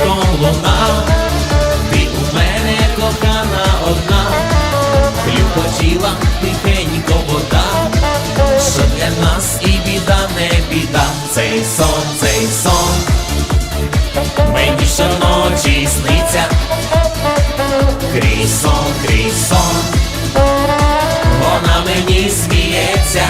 віком луна, ти у мене кохана одна, любо тіла, тихенько вода, що для нас і біда, не біда, цей сон, цей сон, мені щоночі сниться, крій сон, крій сон, вона мені сміється.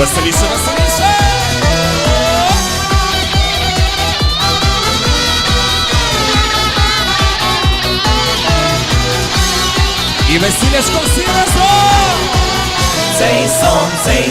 Веселіше, веселіше! І весілляшко всі разом! Цей сон, цей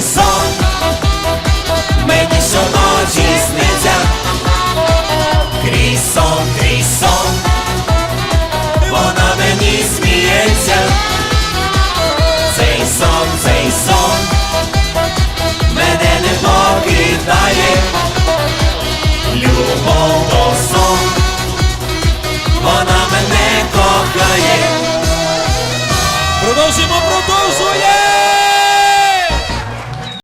Продолжим